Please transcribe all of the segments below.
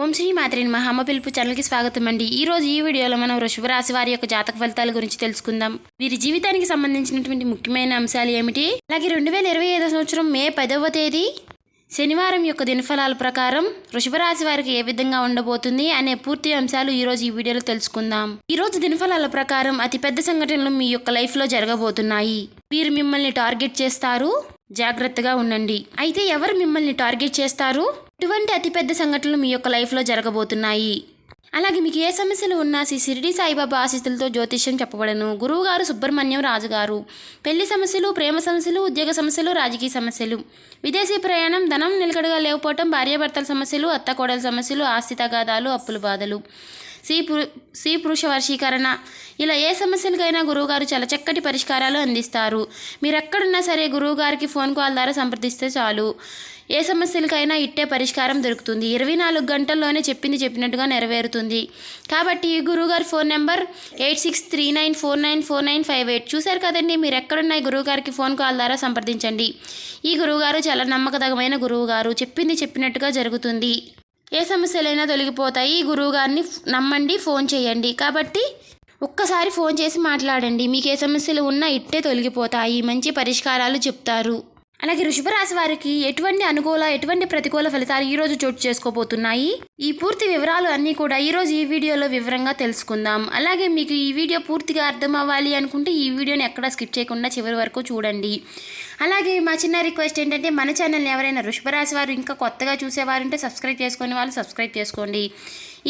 ఓం శ్రీ మాత్రిని మహా. అమ్మ పిలుపు ఛానల్కి స్వాగతం అండి. ఈ రోజు ఈ వీడియోలో మనం వృషభ రాశి వారి యొక్క జాతక ఫలితాల గురించి తెలుసుకుందాం. వీరి జీవితానికి సంబంధించినటువంటి ముఖ్యమైన అంశాలు ఏమిటి? అలాగే రెండు వేల ఇరవై ఐదో సంవత్సరం మే పదవ తేదీ శనివారం యొక్క దినఫలాల ప్రకారం వృషభ రాశి వారికి ఏ విధంగా ఉండబోతుంది అనే పూర్తి అంశాలు ఈ రోజు ఈ వీడియోలో తెలుసుకుందాం. ఈ రోజు దినఫలాల ప్రకారం అతిపెద్ద సంఘటనలు మీ యొక్క లైఫ్లో జరగబోతున్నాయి. వీరు మిమ్మల్ని టార్గెట్ చేస్తారు. జాగ్రత్తగా ఉండండి. అయితే ఎవరు మిమ్మల్ని టార్గెట్ చేస్తారు? ఎటువంటి అతిపెద్ద సంఘటనలు మీ యొక్క లైఫ్లో జరగబోతున్నాయి. అలాగే మీకు ఏ సమస్యలు ఉన్నా శ్రీ షిరిడి సాయిబాబా ఆశీస్సులతో జ్యోతిష్యం చెప్పబడను. గురువు గారు సుబ్రహ్మణ్యం రాజు గారు పెళ్ళి సమస్యలు ప్రేమ సమస్యలు ఉద్యోగ సమస్యలు రాజకీయ సమస్యలు. విదేశీ ప్రయాణం ధనం నిలకడగా లేకపోవటం భార్యాభర్తల సమస్యలు అత్తకోడల సమస్యలు ఆస్తి తగాదాలు అప్పుల బాధలు. శ్రీ పురు స్త్రీ పురుష వర్షీకరణ ఇలా ఏ సమస్యలకైనా గురువుగారు చాలా చక్కటి పరిష్కారాలు అందిస్తారు. మీరు ఎక్కడున్నా సరే గురువుగారికి ఫోన్ కాల్ ద్వారా సంప్రదిస్తే చాలు. ఏ సమస్యలకైనా ఇట్టే పరిష్కారం దొరుకుతుంది. ఇరవై నాలుగు గంటల్లోనే చెప్పింది చెప్పినట్టుగా నెరవేరుతుంది. కాబట్టి ఈ గురువుగారి phone number eight six three nine four nine four nine five eight. చూశారు కదండి మీరు ఎక్కడున్న ఈ గురువుగారికి ఫోన్ కాల్ ద్వారా సంప్రదించండి. ఈ గురువుగారు చాలా నమ్మకదగమైన గురువుగారు. చెప్పింది చెప్పినట్టుగా జరుగుతుంది. ఏ సమస్యలైనా తొలగిపోతాయి. ఈ గురువుగారిని నమ్మండి ఫోన్ చేయండి. కాబట్టి ఒక్కసారి ఫోన్ చేసి మాట్లాడండి. మీకు ఏ సమస్యలు ఉన్నా ఇట్టే తొలగిపోతాయి. మంచి పరిష్కారాలు చెప్తారు. అలాగే వృషభ రాశి వారికి ఎటువంటి అనుకూల ఎటువంటి ప్రతికూల ఫలితాలు ఈ రోజు చోటు చేసుకోబోతున్నాయి? ఈ పూర్తి వివరాలు అన్నీ కూడా ఈ రోజు ఈ వీడియోలో వివరంగా తెలుసుకుందాం. అలాగే మీకు ఈ వీడియో పూర్తిగా అర్థం అవ్వాలి అనుకుంటే ఈ వీడియోని ఎక్కడ స్కిప్ చేయకుండా చివరి వరకు చూడండి. అలాగే మా చిన్న రిక్వెస్ట్ ఏంటంటే మన ఛానల్ని ఎవరైనా వృషభ రాశి వారు ఇంకా కొత్తగా చూసేవారు ఉంటే సబ్స్క్రైబ్ చేసుకునే వాళ్ళు సబ్స్క్రైబ్ చేసుకోండి.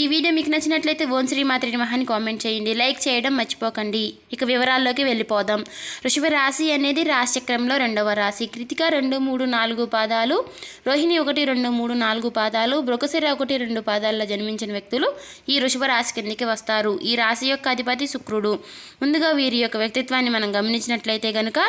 ఈ వీడియో మీకు నచ్చినట్లయితే ఓం శ్రీ మాత్రి మహాని కామెంట్ చేయండి. లైక్ చేయడం మర్చిపోకండి. ఇక వివరాల్లోకి వెళ్ళిపోదాం. వృషభ రాశి అనేది రాశి చక్రంలో రెండవ రాశి. కృతిక రెండు మూడు నాలుగు పాదాలు రోహిణి ఒకటి రెండు మూడు నాలుగు పాదాలు బ్రొకసిర ఒకటి రెండు పాదాల్లో జన్మించిన వ్యక్తులు ఈ వృషభ రాశి కిందకి వస్తారు. ఈ రాశి యొక్క అధిపతి శుక్రుడు. ముందుగా వీరి యొక్క వ్యక్తిత్వాన్ని మనం గమనించినట్లయితే గనుక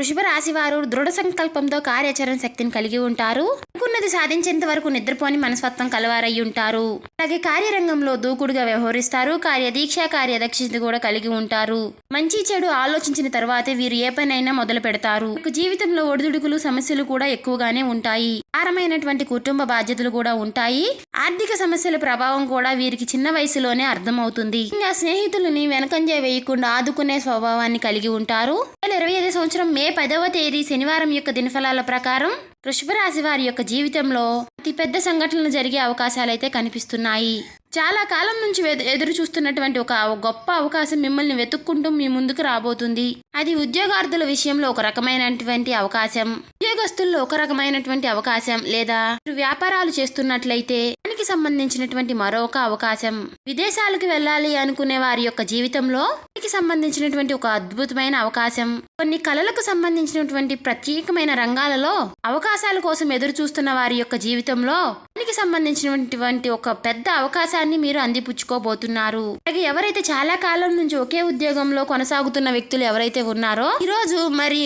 వృషభ రాశి వారు దృఢ సంకల్పంతో కార్యాచరణ శక్తిని కలిగి ఉంటారు. అనుకున్నది సాధించేంత వరకు నిద్రపోని మనస్తత్వం కలవారయ్యి ఉంటారు. అలాగే కార్యరంగంలో దూకుడుగా వ్యవహరిస్తారు. కార్యదీక్ష కార్యదక్షత కూడా కలిగి ఉంటారు. మంచి చెడు ఆలోచించిన తర్వాతే వీరు ఏ పనైనా మొదలు పెడతారు. జీవితంలో ఒడిదుడుకులు సమస్యలు కూడా ఎక్కువగానే ఉంటాయి. భారమైనటువంటి కుటుంబ బాధ్యతలు కూడా ఉంటాయి. ఆర్థిక సమస్యల ప్రభావం కూడా వీరికి చిన్న వయసులోనే అర్థమవుతుంది. ఇంకా స్నేహితులని వెనకంజ వేయకుండా ఆదుకునే స్వభావాన్ని కలిగి ఉంటారు. ఇరవై ఐదు సంవత్సరం మే పదవ తేదీ శనివారం యొక్క దినఫలాల ప్రకారం వృషభ రాశి వారి యొక్క జీవితంలో అతిపెద్ద సంఘటనలు జరిగే అవకాశాలు అయితే కనిపిస్తున్నాయి. చాలా కాలం నుంచి ఎదురు చూస్తున్నటువంటి ఒక గొప్ప అవకాశం మిమ్మల్ని వెతుక్కుంటూ మీ ముందుకు రాబోతుంది. అది ఉద్యోగార్థుల విషయంలో ఒక రకమైనటువంటి అవకాశం. ఉద్యోగస్తుల్లో ఒక రకమైనటువంటి అవకాశం లేదా వ్యాపారాలు చేస్తున్నట్లయితే దానికి సంబంధించినటువంటి మరొక అవకాశం. విదేశాలకు వెళ్ళాలి అనుకునే వారి యొక్క జీవితంలో దానికి సంబంధించినటువంటి ఒక అద్భుతమైన అవకాశం. కొన్ని కళలకు సంబంధించినటువంటి ప్రత్యేకమైన రంగాలలో అవకాశాల కోసం ఎదురు చూస్తున్న వారి యొక్క జీవితంలో దానికి సంబంధించినటువంటి ఒక పెద్ద అవకాశాన్ని మీరు అందిపుచ్చుకోబోతున్నారు. అలాగే ఎవరైతే చాలా కాలం నుంచి ఒకే ఉద్యోగంలో కొనసాగుతున్న వ్యక్తులు ఎవరైతే ఉన్నారో ఈరోజు మరి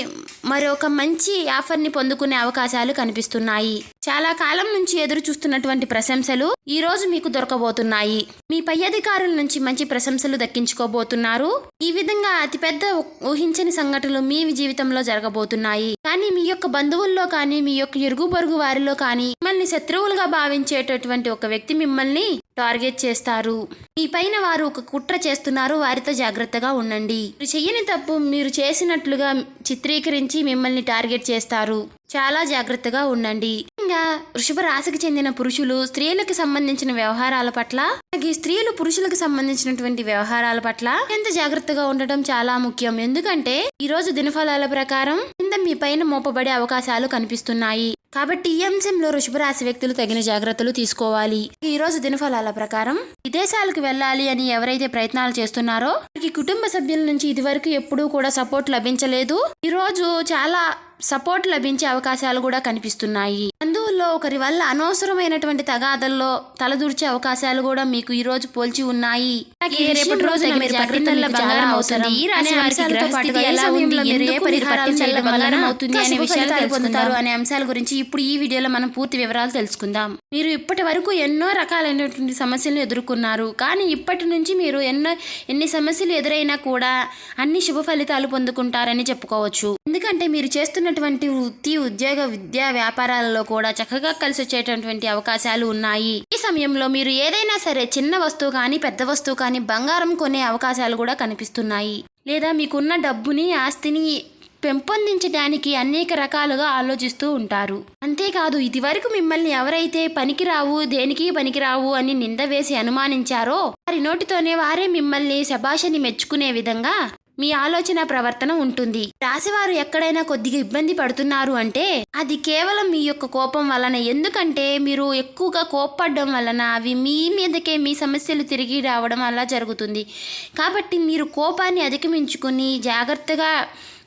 మరొక మంచి ఆఫర్ని పొందుకునే అవకాశాలు కనిపిస్తున్నాయి. చాలా కాలం నుంచి ఎదురు చూస్తున్నటువంటి ప్రశంసలు ఈ రోజు మీకు దొరకబోతున్నాయి. మీ పై అధికారుల నుంచి మంచి ప్రశంసలు దక్కించుకోబోతున్నారు. ఈ విధంగా అతిపెద్ద ఊహించని సంఘటనలు మీ జీవితంలో జరగబోతున్నాయి. కానీ మీ యొక్క బంధువుల్లో కానీ మీ యొక్క ఇరుగు పొరుగు వారిలో కానీ మిమ్మల్ని శత్రువులుగా భావించేటటువంటి ఒక వ్యక్తి మిమ్మల్ని టార్గెట్ చేస్తారు. మీ పైన వారు ఒక కుట్ర చేస్తున్నారు వారితో జాగ్రత్తగా ఉండండి. మీరు చెయ్యని తప్పు మీరు చేసినట్లుగా చిత్రీకరించి మిమ్మల్ని టార్గెట్ చేస్తారు. చాలా జాగ్రత్తగా ఉండండి. ఇంకా వృషభ రాశికి చెందిన పురుషులు స్త్రీలకు సంబంధించిన వ్యవహారాల పట్ల అలాగే స్త్రీలు పురుషులకు సంబంధించినటువంటి వ్యవహారాల పట్ల ఎంత జాగ్రత్తగా ఉండటం చాలా ముఖ్యం. ఎందుకంటే ఈ రోజు దినఫలాల ప్రకారం కింద మీ పైన మోపబడే అవకాశాలు కనిపిస్తున్నాయి. కాబట్టి ఈ అంశంలో వృషభరాశి వ్యక్తులు తగిన జాగ్రత్తలు తీసుకోవాలి. ఈ రోజు దినఫలాల ప్రకారం విదేశాలకు వెళ్ళాలి అని ఎవరైతే ప్రయత్నాలు చేస్తున్నారో వారికి కుటుంబ సభ్యుల నుంచి ఇదివరకు ఎప్పుడూ కూడా సపోర్ట్ లభించలేదు. ఈ రోజు చాలా సపోర్ట్ లభించే అవకాశాలు కూడా కనిపిస్తున్నాయి. బంధువుల్లో ఒకరి వల్ల అనవసరమైనటువంటి తగాదల్లో తలదూర్చే అవకాశాలు కూడా మీకు ఈ రోజు పోల్చి ఉన్నాయి. రేపటి బంగారం అవుతుంది. ఈ రాశి వారికి ఎలా ఉంది? అవుతుంది అనే విషయాలు అనే అంశాల గురించి ఇప్పుడు ఈ వీడియోలో మనం పూర్తి వివరాలు తెలుసుకుందాం. మీరు ఇప్పటి వరకు ఎన్నో రకాలైనటువంటి సమస్యలను ఎదుర్కొన్నారు. కానీ ఇప్పటి నుంచి మీరు ఎన్నో ఎన్ని సమస్యలు ఎదురైనా కూడా అన్ని శుభ ఫలితాలు పొందుకుంటారని చెప్పుకోవచ్చు. ఎందుకంటే మీరు చేస్తున్నటువంటి వృత్తి ఉద్యోగ విద్యా వ్యాపారాలలో కూడా చక్కగా కలిసి వచ్చేటటువంటి అవకాశాలు ఉన్నాయి. ఈ సమయంలో మీరు ఏదైనా సరే చిన్న వస్తువు కానీ పెద్ద వస్తువు కానీ బంగారం కొనే అవకాశాలు కూడా కనిపిస్తున్నాయి. లేదా మీకున్న డబ్బుని ఆస్తిని పెంపొందించడానికి అనేక రకాలుగా ఆలోచిస్తూ ఉంటారు. అంతేకాదు ఇదివరకు మిమ్మల్ని ఎవరైతే పనికిరావు దేనికి పనికిరావు అని నింద వేసి అనుమానించారో వారి నోటితోనే వారే మిమ్మల్ని శభాషని మెచ్చుకునే విధంగా మీ ఆలోచన ప్రవర్తన ఉంటుంది. రాశివారు ఎక్కడైనా కొద్దిగా ఇబ్బంది పడుతున్నారు అంటే అది కేవలం మీ యొక్క కోపం వలన. ఎందుకంటే మీరు ఎక్కువగా కోప్పడడం వలన అవి మీ మీదకే మీ సమస్యలు తిరిగి రావడం అలా జరుగుతుంది. కాబట్టి మీరు కోపాన్ని అధిగమించుకుని జాగ్రత్తగా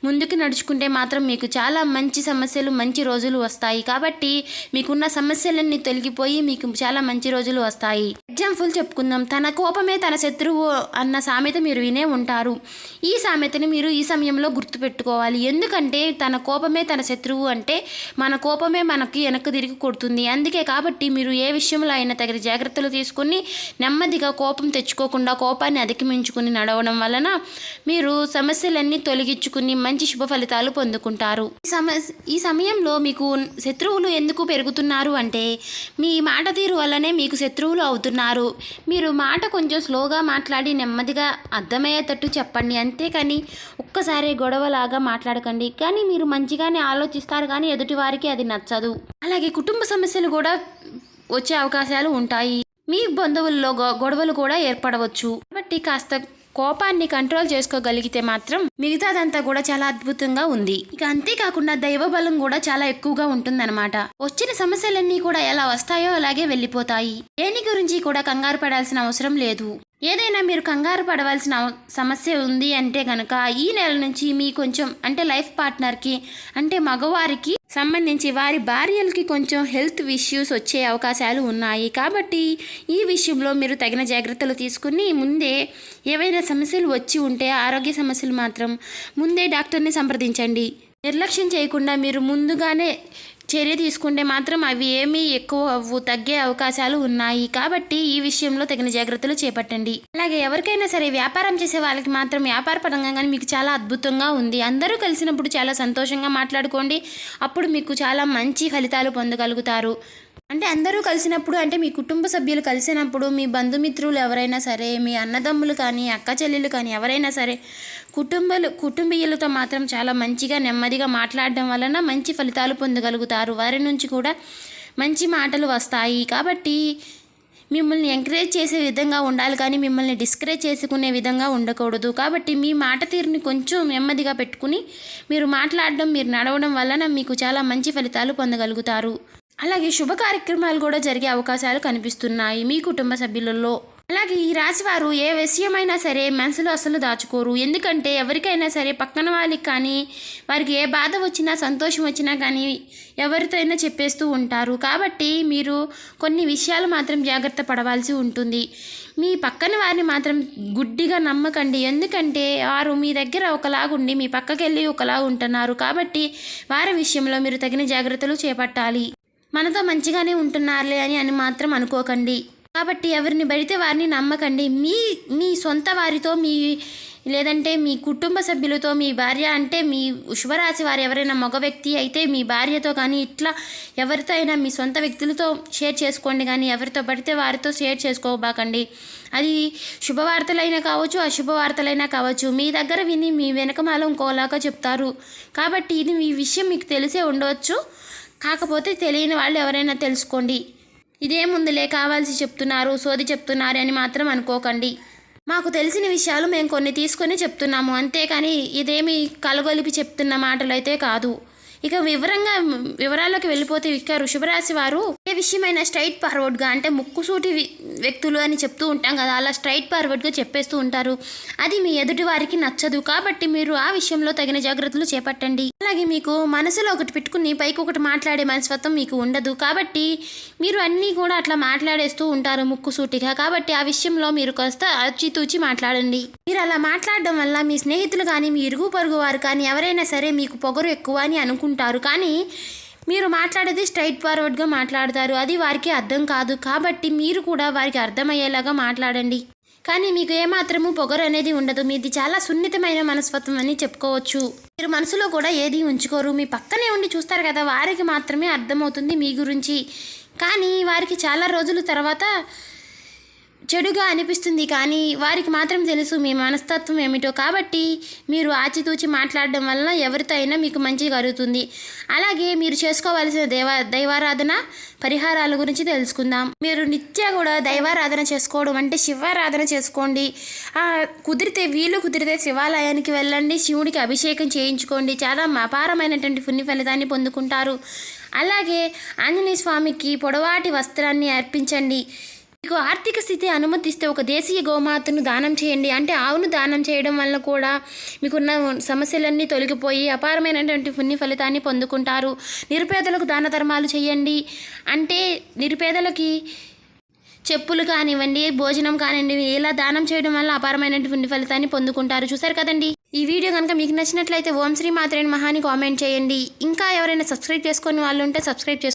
ముందుకు నడుచుకుంటే మాత్రం మీకు చాలా మంచి సమస్యలు మంచి రోజులు వస్తాయి. కాబట్టి మీకున్న సమస్యలన్నీ తొలగిపోయి మీకు చాలా మంచి రోజులు వస్తాయి. ఎగ్జాంపుల్ చెప్పుకుందాం. తన కోపమే తన శత్రువు అన్న సామెత మీరు వినే ఉంటారు. ఈ సామెతని మీరు ఈ సమయంలో గుర్తుపెట్టుకోవాలి. ఎందుకంటే తన కోపమే తన శత్రువు అంటే మన కోపమే మనకి వెనక్కి తిరిగి కొడుతుంది. అందుకే కాబట్టి మీరు ఏ విషయంలో అయినా తగిన జాగ్రత్తలు తీసుకుని నెమ్మదిగా కోపం తెచ్చుకోకుండా కోపాన్ని అధిగమించుకుని నడవడం వలన మీరు సమస్యలన్నీ తొలగించుకుని మంచి శుభ ఫలితాలు పొందుకుంటారు. ఈ సమ ఈ సమయంలో మీకు శత్రువులు ఎందుకు పెరుగుతున్నారు అంటే మీ మాట తీరు వల్లనే మీకు శత్రువులు అవుతున్నారు. మీరు మాట కొంచెం స్లోగా మాట్లాడి నెమ్మదిగా అర్థమయ్యేటట్టు చెప్పండి. అంతేకాని ఒక్కసారి గొడవలాగా మాట్లాడకండి. కానీ మీరు మంచిగానే ఆలోచిస్తారు కానీ ఎదుటివారికి అది నచ్చదు. అలాగే కుటుంబ సమస్యలు కూడా వచ్చే అవకాశాలు ఉంటాయి. మీ బంధువుల్లో గొ- గొడవలు కూడా ఏర్పడవచ్చు. కాబట్టి కాస్త కోపాన్ని కంట్రోల్ చేసుకోగలిగితే మాత్రం మిగతాదంతా కూడా చాలా అద్భుతంగా ఉంది. ఇక అంతేకాకుండా దైవ బలం కూడా చాలా ఎక్కువగా ఉంటుందన్నమాట. వచ్చిన సమస్యలన్నీ కూడా ఎలా వస్తాయో అలాగే వెళ్ళిపోతాయి. దేని గురించి కూడా కంగారు పడాల్సిన అవసరం లేదు. ఏదైనా మీరు కంగారు పడవలసిన సమస్య ఉంది అంటే కనుక ఈ నెల నుంచి మీ కొంచెం అంటే లైఫ్ పార్ట్నర్కి అంటే మగవారికి సంబంధించి వారి భార్యలకి కొంచెం హెల్త్ ఇష్యూస్ వచ్చే అవకాశాలు ఉన్నాయి. కాబట్టి ఈ విషయంలో మీరు తగిన జాగ్రత్తలు తీసుకుని ముందే ఏవైనా సమస్యలు వచ్చి ఉంటే ఆరోగ్య సమస్యలు మాత్రం ముందే డాక్టర్ని సంప్రదించండి. నిర్లక్ష్యం చేయకుండా మీరు ముందుగానే చర్య తీసుకుంటే మాత్రం అవి ఏమీ ఎక్కువ అవ్వు తగ్గే అవకాశాలు ఉన్నాయి. కాబట్టి ఈ విషయంలో తగిన జాగ్రత్తలు చేపట్టండి. అలాగే ఎవరికైనా సరే వ్యాపారం చేసే వాళ్ళకి మాత్రం వ్యాపార పరంగా కానీ మీకు చాలా అద్భుతంగా ఉంది. అందరూ కలిసినప్పుడు చాలా సంతోషంగా మాట్లాడుకోండి. అప్పుడు మీకు చాలా మంచి ఫలితాలు పొందగలుగుతారు. అంటే అందరూ కలిసినప్పుడు అంటే మీ కుటుంబ సభ్యులు కలిసినప్పుడు మీ బంధుమిత్రులు ఎవరైనా సరే మీ అన్నదమ్ములు కానీ అక్క చెల్లెలు కానీ ఎవరైనా సరే కుటుంబాలు కుటుంబీయులతో మాత్రం చాలా మంచిగా నెమ్మదిగా మాట్లాడడం వలన మంచి ఫలితాలు పొందగలుగుతారు. వారి నుంచి కూడా మంచి మాటలు వస్తాయి. కాబట్టి మిమ్మల్ని ఎంకరేజ్ చేసే విధంగా ఉండాలి కానీ మిమ్మల్ని డిస్కరేజ్ చేసుకునే విధంగా ఉండకూడదు. కాబట్టి మీ మాట తీరుని కొంచెం నెమ్మదిగా పెట్టుకుని మీరు మాట్లాడడం మీరు నడవడం వలన మీకు చాలా మంచి ఫలితాలు పొందగలుగుతారు. అలాగే శుభ కార్యక్రమాలు కూడా జరిగే అవకాశాలు కనిపిస్తున్నాయి మీ కుటుంబ సభ్యులలో. అలాగే ఈ రాశి వారు ఏ విషయమైనా సరే మనసులో అసలు దాచుకోరు. ఎందుకంటే ఎవరికైనా సరే పక్కన వాళ్ళకి కానీ వారికి ఏ బాధ వచ్చినా సంతోషం వచ్చినా కానీ ఎవరితో అయినా చెప్పేస్తూ ఉంటారు. కాబట్టి మీరు కొన్ని విషయాలు మాత్రం జాగ్రత్త పడవలసి ఉంటుంది. మీ పక్కన వారిని మాత్రం గుడ్డిగా నమ్మకండి. ఎందుకంటే వారు మీ దగ్గర ఒకలాగుండి మీ పక్కకెళ్ళి ఒకలా ఉంటున్నారు. కాబట్టి వారి విషయంలో మీరు తగిన జాగ్రత్తలు చేపట్టాలి. మనతో మంచిగానే ఉంటున్నారులే అని అని మాత్రం అనుకోకండి. కాబట్టి ఎవరిని పడితే వారిని నమ్మకండి. మీ మీ సొంత వారితో మీ లేదంటే మీ కుటుంబ సభ్యులతో మీ భార్య అంటే మీ శుభరాశి వారు ఎవరైనా మగ వ్యక్తి అయితే మీ భార్యతో కానీ ఇట్లా ఎవరితో అయినా మీ సొంత వ్యక్తులతో షేర్ చేసుకోండి. కానీ ఎవరితో పడితే వారితో షేర్ చేసుకోబాకండి. అది శుభవార్తలైనా కావచ్చు అశుభవార్తలైనా కావచ్చు. మీ దగ్గర విని మీ వెనకమాల ఇంకోలాగా చెప్తారు. కాబట్టి ఇది మీ విషయం మీకు తెలిసే ఉండవచ్చు కాకపోతే తెలియని వాళ్ళు ఎవరైనా తెలుసుకోండి. ఇదేముందులే కావాల్సి చెప్తున్నారు సోది చెప్తున్నారు అని మాత్రం అనుకోకండి. మాకు తెలిసిన విషయాలు మేము కొన్ని తీసుకొని చెప్తున్నాము. అంతేకాని ఇదేమి కలగొలిపి చెప్తున్న మాటలు అయితే కాదు. ఇక వివరంగా వివరాల్లోకి వెళ్ళిపోతే ఇక వృషభరాశి వారు ఏ విషయమైనా స్ట్రైట్ ఫార్వర్డ్గా అంటే ముక్కుసూటి వ్యక్తులు అని చెప్తూ ఉంటాం కదా అలా స్ట్రైట్ ఫార్వర్డ్గా చెప్పేస్తూ ఉంటారు. అది మీ ఎదుటి వారికి నచ్చదు. కాబట్టి మీరు ఆ విషయంలో తగిన జాగ్రత్తలు చేపట్టండి. అలాగే మీకు మనసులో ఒకటి పెట్టుకుని పైకి ఒకటి మాట్లాడే మనస్తత్వం మీకు ఉండదు. కాబట్టి మీరు అన్నీ కూడా అట్లా మాట్లాడేస్తూ ఉంటారు ముక్కుసూటిగా. కాబట్టి ఆ విషయంలో మీరు కాస్త అచ్చితూచి మాట్లాడండి. మీరు అలా మాట్లాడడం వల్ల మీ స్నేహితులు కానీ మీ ఇరుగు పొరుగు వారు కానీ ఎవరైనా సరే మీకు పొగరు ఎక్కువ అని అనుకుంటారు. కానీ మీరు మాట్లాడేది స్ట్రైట్ ఫార్వర్డ్గా మాట్లాడతారు. అది వారికి అర్థం కాదు. కాబట్టి మీరు కూడా వారికి అర్థమయ్యేలాగా మాట్లాడండి. కానీ మీకు ఏమాత్రము పొగరు అనేది ఉండదు. మీది చాలా సున్నితమైన మనస్తత్వం అని చెప్పుకోవచ్చు. మీరు మనసులో కూడా ఏది ఉంచుకోరు. మీ పక్కనే ఉండి చూస్తారు కదా వారికి మాత్రమే అర్థమవుతుంది మీ గురించి. కానీ వారికి చాలా రోజుల తర్వాత చెడుగా అనిపిస్తుంది కానీ వారికి మాత్రం తెలుసు మీ మనస్తత్వం ఏమిటో. కాబట్టి మీరు ఆచితూచి మాట్లాడడం వలన ఎవరితో అయినా మీకు మంచి కలుగుతుంది. అలాగే మీరు చేసుకోవాల్సిన దేవ దైవారాధన పరిహారాల గురించి తెలుసుకుందాం. మీరు నిత్య కూడా దైవారాధన చేసుకోవడం అంటే శివారాధన చేసుకోండి. కుదిరితే వీలు కుదిరితే శివాలయానికి వెళ్ళండి. శివుడికి అభిషేకం చేయించుకోండి. చాలా అపారమైనటువంటి పుణ్య ఫలితాన్ని పొందుకుంటారు. అలాగే ఆంజనేయ స్వామికి పొడవాటి వస్త్రాన్ని అర్పించండి. మీకు ఆర్థిక స్థితి అనుమతిస్తే ఒక దేశీయ గోమాతను దానం చేయండి. అంటే ఆవును దానం చేయడం వల్ల కూడా మీకున్న సమస్యలన్నీ తొలగిపోయి అపారమైనటువంటి పుణ్య ఫలితాన్ని పొందుకుంటారు. నిరుపేదలకు దాన ధర్మాలు చేయండి. అంటే నిరుపేదలకి చెప్పులు కానివ్వండి భోజనం కానివ్వండి ఇలా దానం చేయడం వల్ల అపారమైనటువంటి పుణ్య ఫలితాన్ని పొందుకుంటారు. చూసారు కదండి? ఈ వీడియో కనుక మీకు నచ్చినట్లయితే ఓం శ్రీ మాత్రేని మహాని కామెంట్ చేయండి. ఇంకా ఎవరైనా సబ్స్క్రైబ్ చేసుకొని వాళ్ళు ఉంటే సబ్స్క్రైబ్ చేసుకోండి